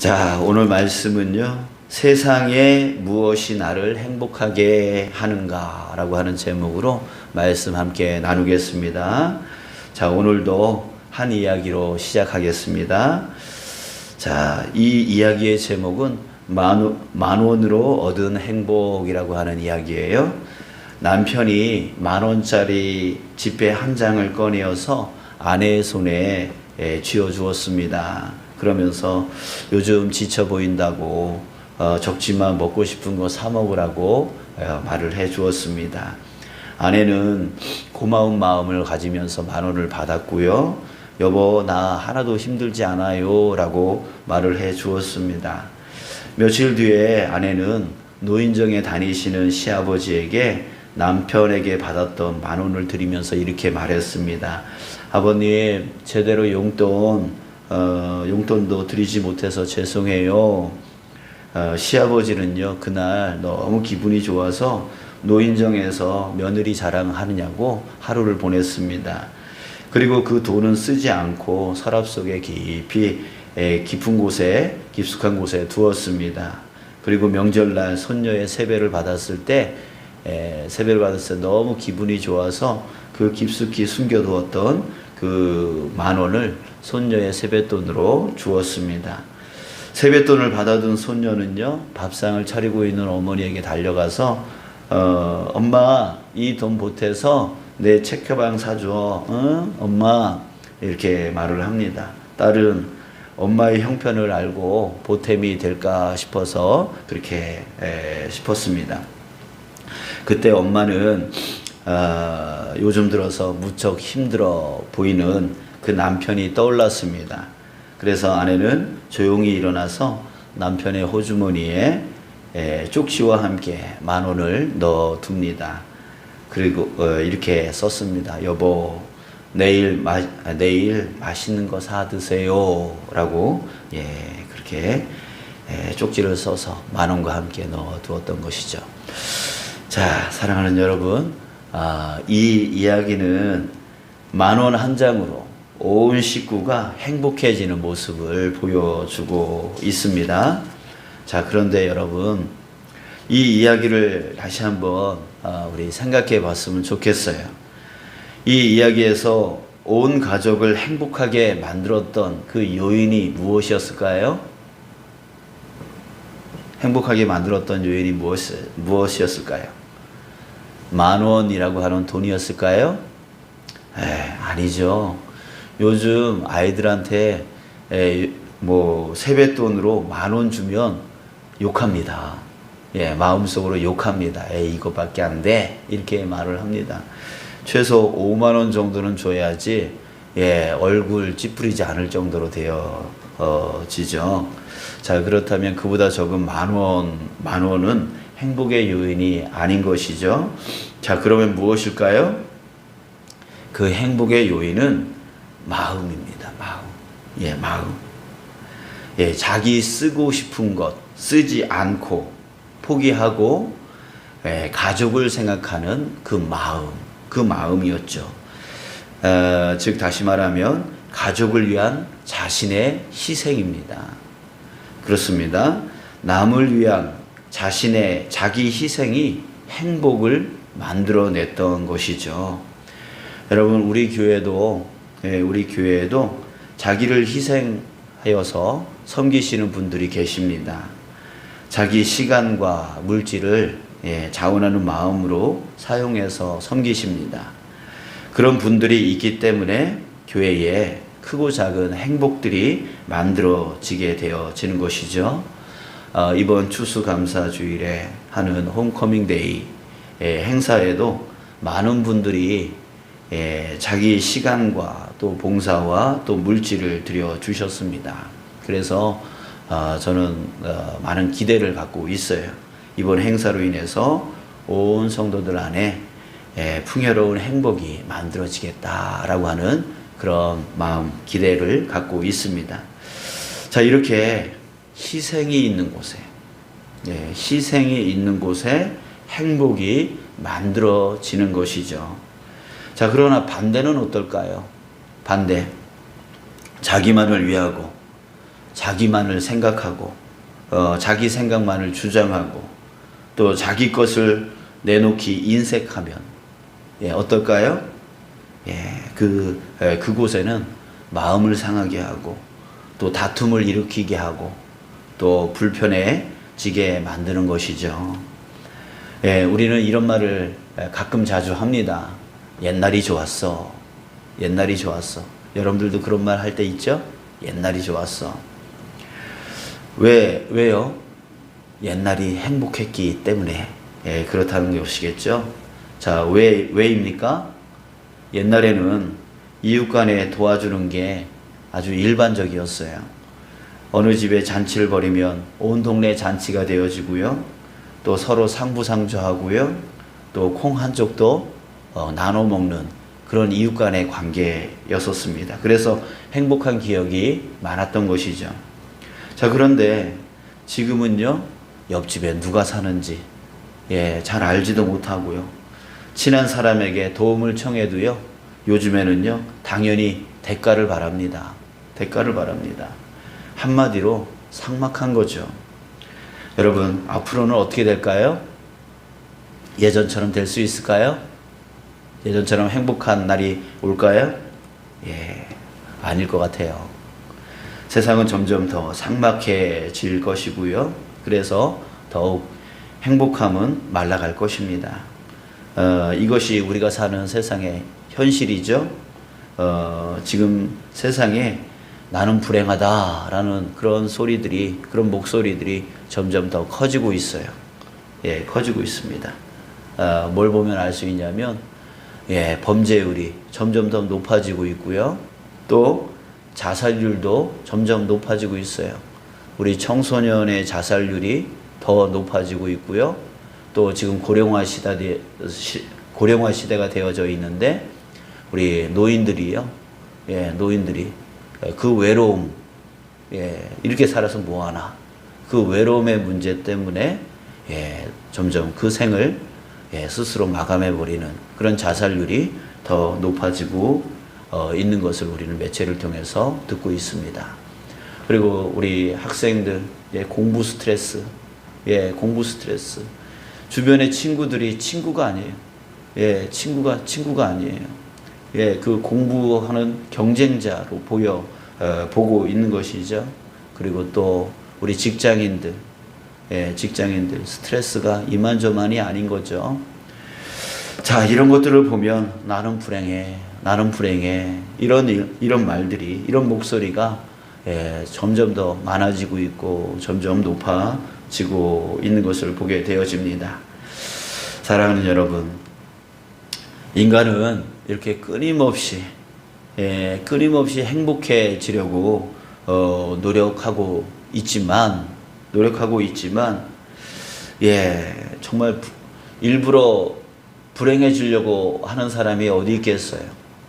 자, 오늘 말씀은요. 세상에 무엇이 나를 행복하게 하는가라고 하는 제목으로 말씀 함께 나누겠습니다. 자, 오늘도 한 이야기로 시작하겠습니다. 자, 이 이야기의 제목은 만, 만 원으로 얻은 행복이라고 하는 이야기예요. 남편이 만 원짜리 지폐 한 장을 꺼내어서 아내의 손에 예, 쥐어 주었습니다. 그러면서 요즘 지쳐 보인다고 어, 적지만 먹고 싶은 거 사 먹으라고 어, 말을 해 주었습니다. 아내는 고마운 마음을 가지면서 만 원을 받았고요. 여보, 나 하나도 힘들지 않아요. 라고 말을 해 주었습니다. 며칠 뒤에 아내는 노인정에 다니시는 시아버지에게 남편에게 받았던 만 원을 드리면서 이렇게 말했습니다. 아버님, 제대로 용돈, 어, 용돈도 드리지 못해서 죄송해요. 어, 시아버지는요, 그날 너무 기분이 좋아서 노인정에서 며느리 자랑하느냐고 하루를 보냈습니다. 그리고 그 돈은 쓰지 않고 서랍 속에 깊이 에, 깊은 곳에 깊숙한 곳에 두었습니다. 그리고 명절날 손녀의 세배를 받았을 때 에, 세배를 받았을 때 너무 기분이 좋아서 그 깊숙이 숨겨두었던 그 만 원을 손녀의 세뱃돈으로 주었습니다. 세뱃돈을 받아둔 손녀는요 밥상을 차리고 있는 어머니에게 달려가서 어, 엄마 이 돈 보태서 내 책가방 사줘 응? 엄마 이렇게 말을 합니다 딸은 엄마의 형편을 알고 보탬이 될까 싶어서 그렇게 에, 싶었습니다 그때 엄마는 어, 요즘 들어서 무척 힘들어 보이는 그 남편이 떠올랐습니다. 그래서 아내는 조용히 일어나서 남편의 호주머니에 에, 쪽지와 함께 만 원을 넣어 둡니다. 그리고 어, 이렇게 썼습니다. 여보, 내일 마, 아, 내일 맛있는 거 사 드세요라고 예 그렇게 에, 쪽지를 써서 만 원과 함께 넣어 두었던 것이죠. 자, 사랑하는 여러분, 아, 이 이야기는 만원 한 장으로 온 식구가 행복해지는 모습을 보여주고 있습니다. 자, 그런데 여러분, 이 이야기를 다시 한번 아, 우리 생각해 봤으면 좋겠어요. 이 이야기에서 온 가족을 행복하게 만들었던 그 요인이 무엇이었을까요? 행복하게 만들었던 요인이 무엇, 무엇이었을까요? 만 원이라고 하는 돈이었을까요? 에, 아니죠. 요즘 아이들한테 에, 뭐 세뱃돈으로 만 원 주면 욕합니다. 예, 마음속으로 욕합니다. 에이, 이거밖에 안 돼. 이렇게 말을 합니다. 최소 5만 원 정도는 줘야지, 예, 얼굴 찌푸리지 않을 정도로 되어지죠. 자, 그렇다면 그보다 적은 만 원, 만 원은 행복의 요인이 아닌 것이죠. 자, 그러면 무엇일까요? 그 행복의 요인은 마음입니다. 마음. 예, 마음. 예, 자기 쓰고 싶은 것 쓰지 않고 포기하고 예, 가족을 생각하는 그 마음, 그 마음이었죠. 어, 즉 다시 말하면 가족을 위한 자신의 희생입니다. 그렇습니다. 남을 위한 자신의 자기 희생이 행복을 만들어냈던 것이죠. 여러분 우리 교회도 예, 우리 교회에도 자기를 희생하여서 섬기시는 분들이 계십니다. 자기 시간과 물질을 예, 자원하는 마음으로 사용해서 섬기십니다. 그런 분들이 있기 때문에 교회에 크고 작은 행복들이 만들어지게 되어지는 것이죠. 어, 이번 추수감사주일에 하는 홈커밍 데이 예, 행사에도 많은 분들이 예, 자기 시간과 또 봉사와 또 물질을 들여 주셨습니다. 그래서 어, 저는 어, 많은 기대를 갖고 있어요. 이번 행사로 인해서 온 성도들 안에 예, 풍요로운 행복이 만들어지겠다라고 하는 그런 마음 기대를 갖고 있습니다. 자 이렇게 희생이 있는 곳에 예, 희생이 있는 곳에 행복이 만들어지는 것이죠. 자, 그러나 반대는 어떨까요? 반대. 자기만을 위하고 자기만을 생각하고 어, 자기 생각만을 주장하고 또 자기 것을 내놓기 인색하면 예, 어떨까요? 예, 그 예, 그곳에는 마음을 상하게 하고 또 다툼을 일으키게 하고 또 불편해지게 만드는 것이죠. 예, 우리는 이런 말을 가끔 자주 합니다. 옛날이 좋았어. 옛날이 좋았어. 여러분들도 그런 말 할 때 있죠? 옛날이 좋았어. 왜, 왜요? 옛날이 행복했기 때문에. 예, 그렇다는 것이겠죠? 자, 왜, 왜입니까? 옛날에는 이웃 간에 도와주는 게 아주 일반적이었어요. 어느 집에 잔치를 벌이면 온 동네 잔치가 되어지고요. 또 서로 상부상조하고요. 또 콩 한 쪽도 어, 나눠 먹는 그런 이웃 간의 관계였었습니다. 그래서 행복한 기억이 많았던 것이죠. 자, 그런데 지금은요, 옆집에 누가 사는지, 예, 잘 알지도 못하고요. 친한 사람에게 도움을 청해도요, 요즘에는요, 당연히 대가를 바랍니다. 대가를 바랍니다. 한마디로 삭막한 거죠. 여러분, 앞으로는 어떻게 될까요? 예전처럼 될 수 있을까요? 예전처럼 행복한 날이 올까요? 예, 아닐 것 같아요. 세상은 점점 더 삭막해질 것이고요. 그래서 더욱 행복함은 말라갈 것입니다. 어, 이것이 우리가 사는 세상의 현실이죠. 어, 지금 세상에 나는 불행하다라는 그런 소리들이, 그런 목소리들이 점점 더 커지고 있어요. 예, 커지고 있습니다. 어, 뭘 보면 알 수 있냐면, 예, 범죄율이 점점 더 높아지고 있고요. 또 자살률도 점점 높아지고 있어요. 우리 청소년의 자살률이 더 높아지고 있고요. 또 지금 고령화 시대 고령화 시대가 되어져 있는데 우리 노인들이요. 예, 노인들이 그 외로움 예, 이렇게 살아서 뭐 하나? 그 외로움의 문제 때문에 예, 점점 그 생을 예, 스스로 마감해 버리는 그런 자살률이 더 높아지고 어, 있는 것을 우리는 매체를 통해서 듣고 있습니다. 그리고 우리 학생들 예, 공부 스트레스, 예, 공부 스트레스. 주변의 친구들이 친구가 아니에요. 예, 친구가 친구가 아니에요. 예, 그 공부하는 경쟁자로 보여 어, 보고 있는 것이죠. 그리고 또 우리 직장인들, 예, 직장인들 스트레스가 이만저만이 아닌 거죠. 자, 이런 것들을 보면 나는 불행해, 나는 불행해 이런 일- 이런 말들이 이런 목소리가 예, 점점 더 많아지고 있고 점점 높아지고 있는 것을 보게 되어집니다. 사랑하는 여러분, 인간은 이렇게 끊임없이 예, 끊임없이 행복해지려고 어, 노력하고 있지만 노력하고 있지만 예 정말 부- 일부러 불행해지려고 하는 사람이 어디 있겠어요?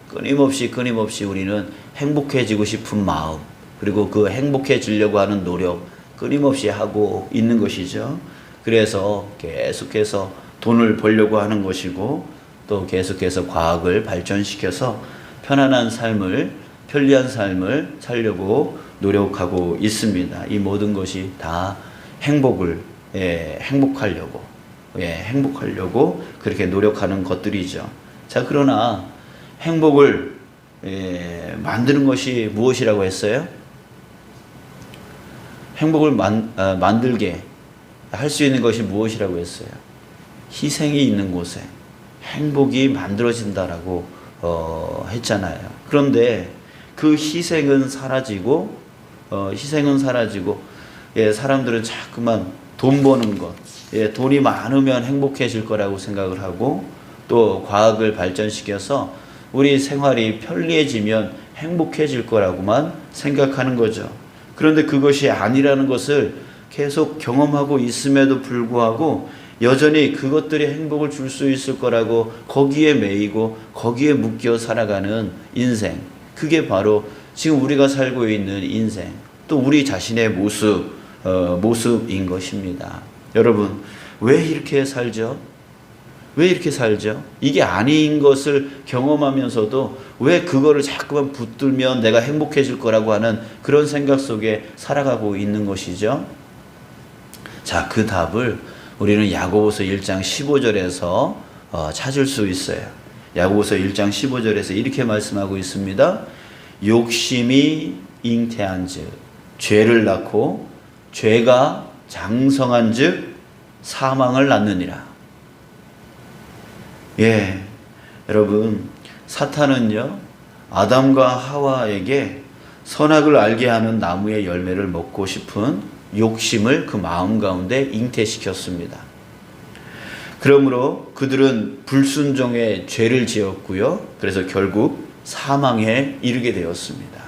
끊임없이 끊임없이 우리는 행복해지고 싶은 마음 그리고 그 행복해지려고 하는 노력 끊임없이 하고 있는 것이죠. 그래서 계속해서 돈을 벌려고 하는 것이고 또 계속해서 과학을 발전시켜서 편안한 삶을 편리한 삶을 살려고 노력하고 있습니다. 이 모든 것이 다 행복을 예, 행복하려고 예, 행복하려고 그렇게 노력하는 것들이죠. 자 그러나 행복을 예, 만드는 것이 무엇이라고 했어요? 행복을 만, 아, 만들게 할 수 있는 것이 무엇이라고 했어요? 희생이 있는 곳에 행복이 만들어진다라고 어, 했잖아요. 그런데 그 희생은 사라지고 어, 희생은 사라지고 예, 사람들은 자꾸만 돈 버는 것, 예, 돈이 많으면 행복해질 거라고 생각을 하고 또 과학을 발전시켜서 우리 생활이 편리해지면 행복해질 거라고만 생각하는 거죠. 그런데 그것이 아니라는 것을 계속 경험하고 있음에도 불구하고 여전히 그것들이 행복을 줄 수 있을 거라고 거기에 매이고 거기에 묶여 살아가는 인생. 그게 바로 지금 우리가 살고 있는 인생. 또 우리 자신의 모습, 어, 모습인 것입니다. 여러분, 왜 이렇게 살죠? 왜 이렇게 살죠? 이게 아닌 것을 경험하면서도 왜 그거를 자꾸만 붙들면 내가 행복해질 거라고 하는 그런 생각 속에 살아가고 있는 것이죠. 자, 그 답을 우리는 야고보서 1장 15절에서 어, 찾을 수 있어요. 야고보서 1장 15절에서 이렇게 말씀하고 있습니다. 욕심이 잉태한즉 죄를 낳고 죄가 장성한즉 사망을 낳느니라. 예, 여러분 사탄은요 아담과 하와에게 선악을 알게 하는 나무의 열매를 먹고 싶은 욕심을 그 마음 가운데 잉태시켰습니다. 그러므로 그들은 불순종의 죄를 지었고요. 그래서 결국 사망에 이르게 되었습니다.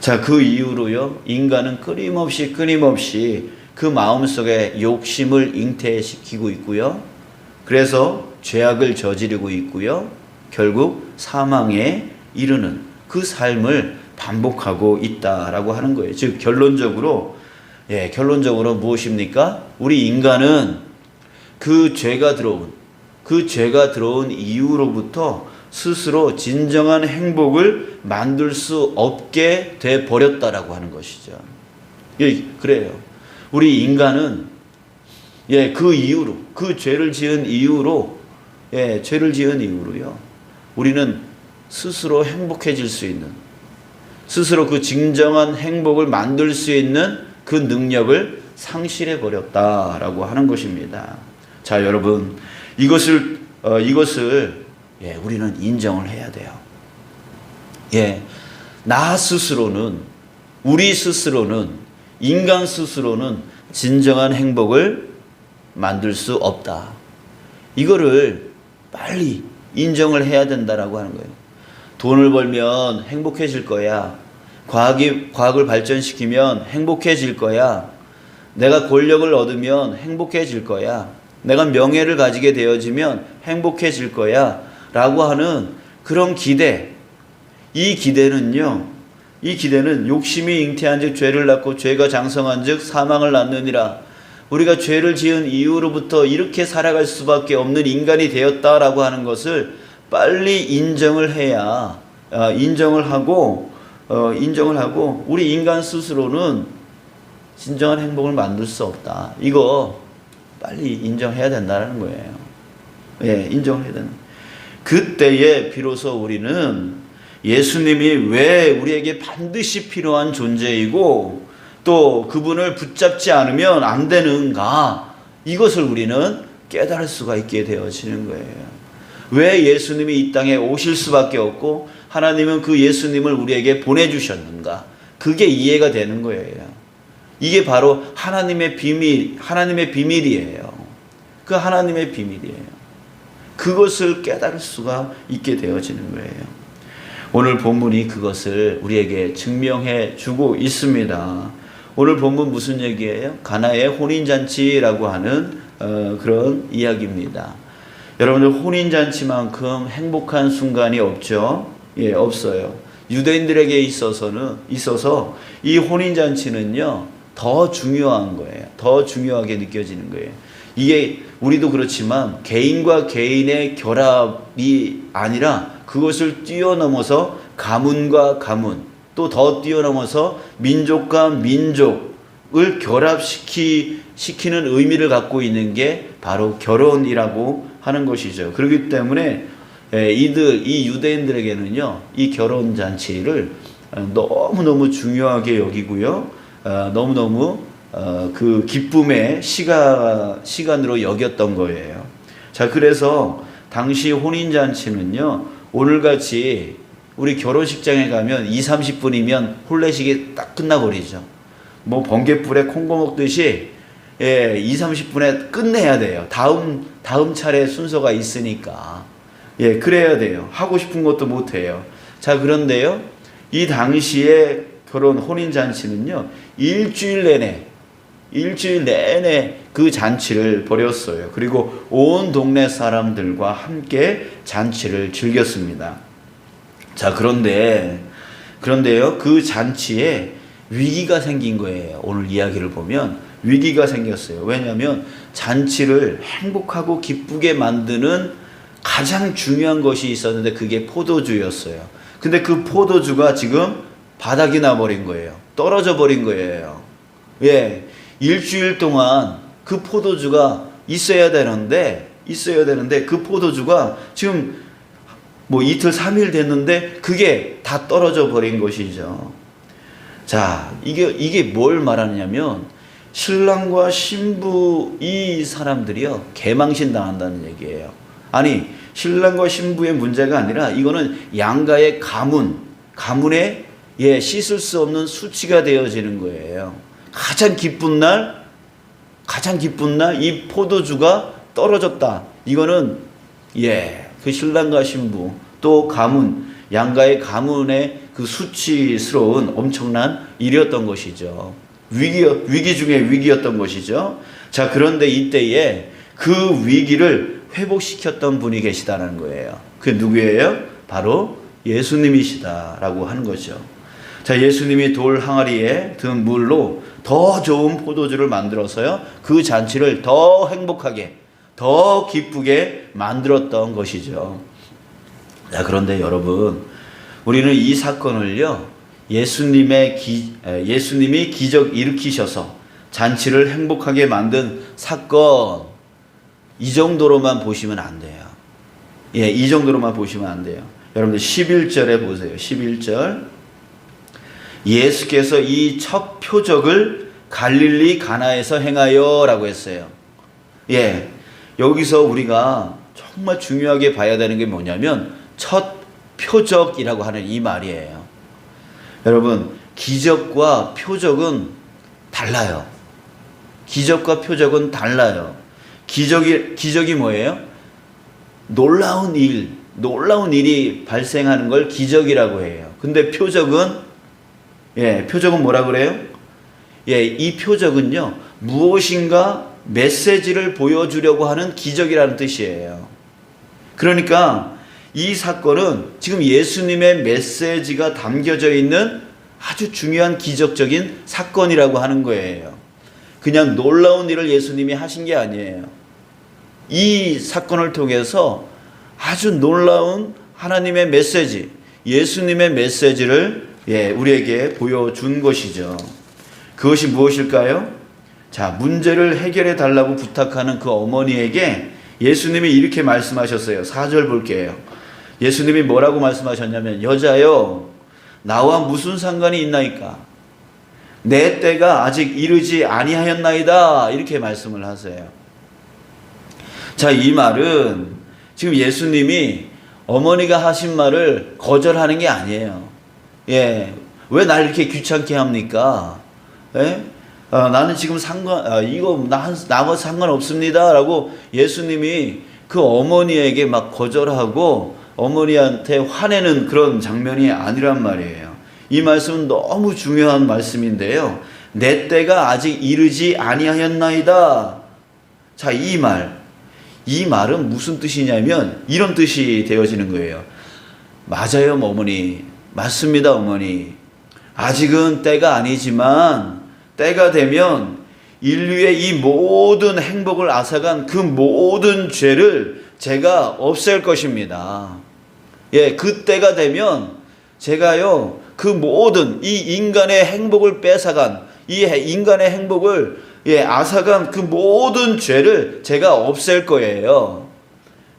자, 그 이후로요, 인간은 끊임없이 끊임없이 그 마음 속에 욕심을 잉태시키고 있고요. 그래서 죄악을 저지르고 있고요. 결국 사망에 이르는 그 삶을 반복하고 있다라고 하는 거예요. 즉, 결론적으로, 예, 결론적으로 무엇입니까? 우리 인간은 그 죄가 들어온, 그 죄가 들어온 이후로부터 스스로 진정한 행복을 만들 수 없게 돼 버렸다라고 하는 것이죠. 예, 그래요. 우리 인간은 예, 그 이후로 그 죄를 지은 이후로 예, 죄를 지은 이후로요. 우리는 스스로 행복해질 수 있는 스스로 그 진정한 행복을 만들 수 있는 그 능력을 상실해 버렸다라고 하는 것입니다. 자, 여러분 이것을 어, 이것을 예, 우리는 인정을 해야 돼요. 예, 나 스스로는 우리 스스로는 인간 스스로는 진정한 행복을 만들 수 없다. 이거를 빨리 인정을 해야 된다라고 하는 거예요. 돈을 벌면 행복해질 거야. 과학이 과학을 발전시키면 행복해질 거야. 내가 권력을 얻으면 행복해질 거야. 내가 명예를 가지게 되어지면 행복해질 거야. 라고 하는 그런 기대. 이 기대는요. 이 기대는 욕심이 잉태한 즉 죄를 낳고 죄가 장성한 즉 사망을 낳느니라. 우리가 죄를 지은 이후로부터 이렇게 살아갈 수밖에 없는 인간이 되었다라고 하는 것을 빨리 인정을 해야 어, 인정을 하고 어, 인정을 하고 우리 인간 스스로는 진정한 행복을 만들 수 없다. 이거 빨리 인정해야 된다는 거예요. 예, 인정을 해야 된다. 그때에 비로소 우리는 예수님이 왜 우리에게 반드시 필요한 존재이고 또 그분을 붙잡지 않으면 안 되는가 이것을 우리는 깨달을 수가 있게 되어지는 거예요. 왜 예수님이 이 땅에 오실 수밖에 없고 하나님은 그 예수님을 우리에게 보내주셨는가 그게 이해가 되는 거예요. 이게 바로 하나님의 비밀, 하나님의 비밀이에요. 그 하나님의 비밀이에요. 그것을 깨달을 수가 있게 되어지는 거예요. 오늘 본문이 그것을 우리에게 증명해 주고 있습니다. 오늘 본문 무슨 얘기예요? 가나의 혼인잔치라고 하는 어, 그런 이야기입니다. 여러분들 혼인잔치만큼 행복한 순간이 없죠? 예, 없어요. 유대인들에게 있어서는 있어서 이 혼인 잔치는요 더 중요한 거예요. 더 중요하게 느껴지는 거예요. 이게 우리도 그렇지만 개인과 개인의 결합이 아니라 그것을 뛰어넘어서 가문과 가문 또 더 뛰어넘어서 민족과 민족을 결합시키 시키는 의미를 갖고 있는 게 바로 결혼이라고 하는 것이죠. 그렇기 때문에 예, 이들 이 유대인들에게는요 이 결혼 잔치를 너무 너무 중요하게 여기고요 어, 너무 너무 그 기쁨의 시간 시간으로 여겼던 거예요. 자 그래서 당시 혼인 잔치는요 오늘같이 우리 결혼식장에 가면 2, 30분이면 혼례식이 딱 끝나버리죠. 뭐 번개불에 콩고 먹듯이 예, 2, 30분에 끝내야 돼요. 다음 다음 차례 순서가 있으니까. 예, 그래야 돼요. 하고 싶은 것도 못 해요. 자, 그런데요. 이 당시에 결혼 혼인 잔치는요. 일주일 내내 일주일 내내 그 잔치를 벌였어요. 그리고 온 동네 사람들과 함께 잔치를 즐겼습니다. 자, 그런데, 그런데요, 그 잔치에 위기가 생긴 거예요. 오늘 이야기를 보면 위기가 생겼어요. 왜냐하면 잔치를 행복하고 기쁘게 만드는 가장 중요한 것이 있었는데 그게 포도주였어요. 근데 그 포도주가 지금 바닥이 나 버린 거예요. 떨어져 버린 거예요. 예. 일주일 동안 그 포도주가 있어야 되는데 있어야 되는데 그 포도주가 지금 뭐 이틀 삼일 됐는데 그게 다 떨어져 버린 것이죠. 자, 이게 이게 뭘 말하느냐면 신랑과 신부 이 사람들이요 개망신 당한다는 얘기예요. 아니 신랑과 신부의 문제가 아니라 이거는 양가의 가문 가문에 예 씻을 수 없는 수치가 되어지는 거예요. 가장 기쁜 날 가장 기쁜 날 이 포도주가 떨어졌다. 이거는 예 그 신랑과 신부 또 가문 양가의 가문의 그 수치스러운 엄청난 일이었던 것이죠. 위기 위기 중에 위기였던 것이죠. 자 그런데 이때에 그 위기를 회복시켰던 분이 계시다는 거예요. 그 누구예요? 바로 예수님이시다라고 하는 거죠. 자 예수님이 돌 항아리에 든 물로 더 좋은 포도주를 만들어서요 그 잔치를 더 행복하게 더 기쁘게 만들었던 것이죠. 자, 그런데 여러분, 우리는 이 사건을요, 예수님의 기, 에, 예수님이 기적 일으키셔서 잔치를 행복하게 만든 사건, 이 정도로만 보시면 안 돼요. 예, 이 정도로만 보시면 안 돼요. 여러분들 11절에 보세요. 11절. 예수께서 이 첫 표적을 갈릴리 가나에서 행하여 라고 했어요. 예. 여기서 우리가 정말 중요하게 봐야 되는 게 뭐냐면 첫 표적이라고 하는 이 말이에요. 여러분, 기적과 표적은 달라요. 기적과 표적은 달라요. 기적이 기적이 뭐예요? 놀라운 일, 놀라운 일이 발생하는 걸 기적이라고 해요. 근데 표적은 예, 표적은 뭐라 그래요? 예, 이 표적은요. 무엇인가 메시지를 보여주려고 하는 기적이라는 뜻이에요. 그러니까 이 사건은 지금 예수님의 메시지가 담겨져 있는 아주 중요한 기적적인 사건이라고 하는 거예요. 그냥 놀라운 일을 예수님이 하신 게 아니에요. 이 사건을 통해서 아주 놀라운 하나님의 메시지, 예수님의 메시지를 예, 우리에게 보여준 것이죠. 그것이 무엇일까요? 자, 문제를 해결해 달라고 부탁하는 그 어머니에게 예수님이 이렇게 말씀하셨어요. 4절 볼게요. 예수님이 뭐라고 말씀하셨냐면, 여자여, 나와 무슨 상관이 있나이까? 내 때가 아직 이르지 아니하였나이다. 이렇게 말씀을 하세요. 자, 이 말은 지금 예수님이 어머니가 하신 말을 거절하는 게 아니에요. 예. 왜 날 이렇게 귀찮게 합니까? 예? 어, 나는 지금 상관, 아, 이거 나, 나와 상관없습니다 라고 예수님이 그 어머니에게 막 거절하고 어머니한테 화내는 그런 장면이 아니란 말이에요. 이 말씀은 너무 중요한 말씀인데요. 내 때가 아직 이르지 아니하였나이다. 자, 이 말. 이 말은 무슨 뜻이냐면 이런 뜻이 되어지는 거예요. 맞아요, 어머니. 맞습니다, 어머니. 아직은 때가 아니지만 때가 되면 인류의 이 모든 행복을 앗아간 그 모든 죄를 제가 없앨 것입니다. 예, 그 때가 되면 제가요, 그 모든 이 인간의 행복을 뺏어간 이 인간의 행복을 예, 앗아간 그 모든 죄를 제가 없앨 거예요.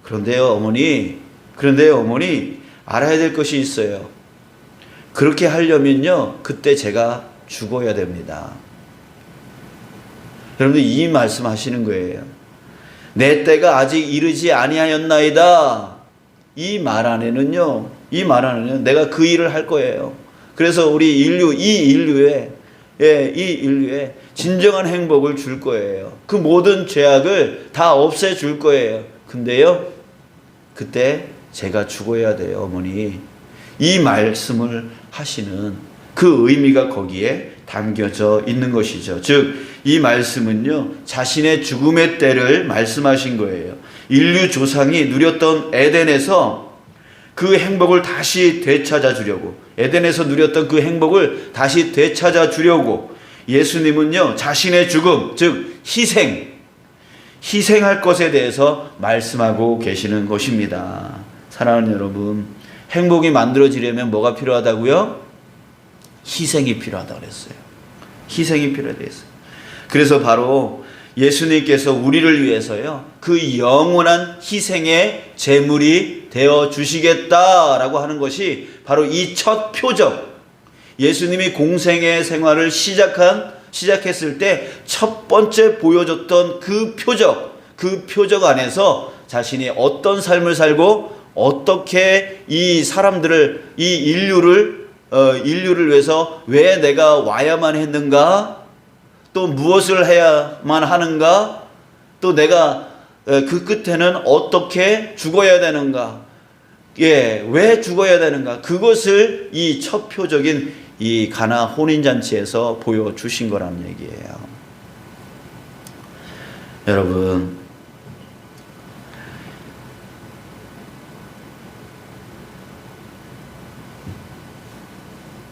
그런데요, 어머니, 그런데요, 어머니, 알아야 될 것이 있어요. 그렇게 하려면요, 그때 제가 죽어야 됩니다. 여러분들 이 말씀 하시는 거예요. 내 때가 아직 이르지 아니하였나이다. 이 말 안에는요, 이 말 안에는 내가 그 일을 할 거예요. 그래서 우리 인류, 이 인류에, 예, 이 인류에 진정한 행복을 줄 거예요. 그 모든 죄악을 다 없애 줄 거예요. 근데요, 그때 제가 죽어야 돼요, 어머니. 이 말씀을 하시는 그 의미가 거기에 담겨져 있는 것이죠. 즉, 이 말씀은요, 자신의 죽음의 때를 말씀하신 거예요. 인류 조상이 누렸던 에덴에서 그 행복을 다시 되찾아 주려고, 에덴에서 누렸던 그 행복을 다시 되찾아 주려고 예수님은요, 자신의 죽음, 즉, 희생, 희생할 것에 대해서 말씀하고 계시는 것입니다. 사랑하는 여러분, 행복이 만들어지려면 뭐가 필요하다고요? 희생이 필요하다고 그랬어요. 희생이 필요했어요. 그래서 바로 예수님께서 우리를 위해서요, 그 영원한 희생의 제물이 되어 주시겠다라고 하는 것이 바로 이 첫 표적, 예수님이 공생의 생활을 시작한 시작했을 때 첫 번째 보여줬던 그 표적, 그 표적 안에서 자신이 어떤 삶을 살고 어떻게 이 사람들을 이 인류를 어, 인류를 위해서 왜 내가 와야만 했는가? 또 무엇을 해야만 하는가? 또 내가 어, 그 끝에는 어떻게 죽어야 되는가? 예, 왜 죽어야 되는가? 그것을 이 첫 표적인 이 가나 혼인잔치에서 보여주신 거라는 얘기예요. 여러분,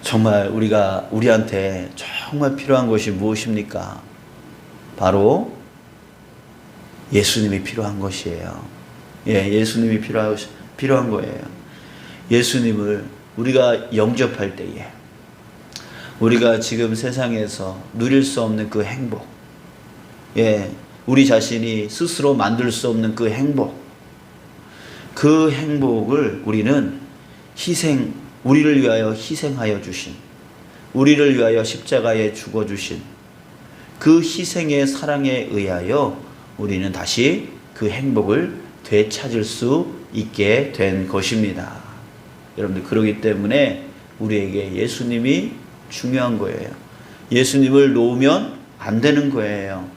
정말 우리가 우리한테 정말 필요한 것이 무엇입니까? 바로 예수님이 필요한 것이에요. 예, 예수님이 필요한 필요한 거예요. 예수님을 우리가 영접할 때에 우리가 지금 세상에서 누릴 수 없는 그 행복, 예, 우리 자신이 스스로 만들 수 없는 그 행복, 그 행복을 우리는 희생, 우리를 위하여 희생하여 주신, 우리를 위하여 십자가에 죽어 주신 그 희생의 사랑에 의하여 우리는 다시 그 행복을 되찾을 수 있게 된 것입니다. 여러분들 그러기 때문에 우리에게 예수님이 중요한 거예요. 예수님을 놓으면 안 되는 거예요.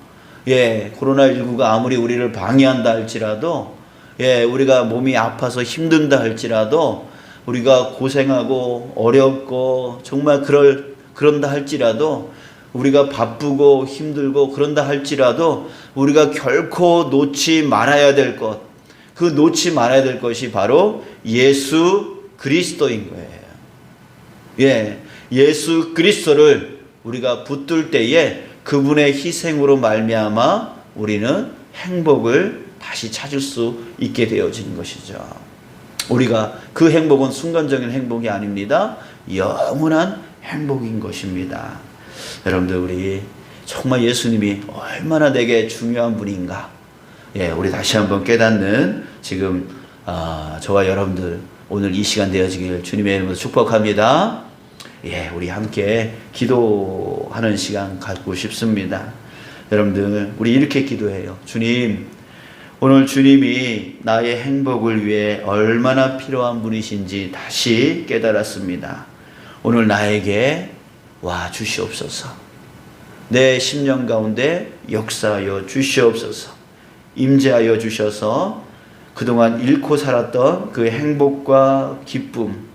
예, 코로나19가 아무리 우리를 방해한다 할지라도, 예, 우리가 몸이 아파서 힘든다 할지라도, 우리가 고생하고 어렵고 정말 그럴, 그런다 할지라도, 우리가 바쁘고 힘들고 그런다 할지라도, 우리가 결코 놓지 말아야 될 것, 그 놓지 말아야 될 것이 바로 예수 그리스도인 거예요. 예, 예수 그리스도를 우리가 붙들 때에 그분의 희생으로 말미암아 우리는 행복을 다시 찾을 수 있게 되어지는 것이죠. 우리가 그 행복은 순간적인 행복이 아닙니다. 영원한 행복인 것입니다. 여러분들 우리 정말 예수님이 얼마나 내게 중요한 분인가. 예, 우리 다시 한번 깨닫는 지금 아, 저와 여러분들 오늘 이 시간 되어지길 주님의 이름으로 축복합니다. 예, 우리 함께 기도하는 시간 갖고 싶습니다. 여러분들, 우리 이렇게 기도해요. 주님, 오늘 주님이 나의 행복을 위해 얼마나 필요한 분이신지 다시 깨달았습니다. 오늘 나에게 와 주시옵소서. 내 심령 가운데 역사하여 주시옵소서. 임재하여 주셔서 그동안 잃고 살았던 그 행복과 기쁨,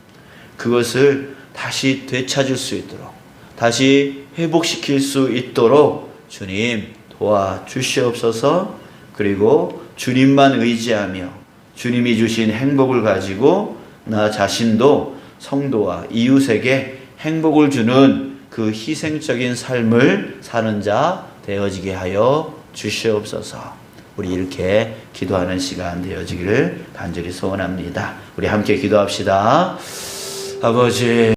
그것을 다시 되찾을 수 있도록, 다시 회복시킬 수 있도록 주님 도와 주시옵소서, 그리고 주님만 의지하며 주님이 주신 행복을 가지고 나 자신도 성도와 이웃에게 행복을 주는 그 희생적인 삶을 사는 자 되어지게 하여 주시옵소서. 우리 이렇게 기도하는 시간 되어지기를 간절히 소원합니다. 우리 함께 기도합시다. 아버지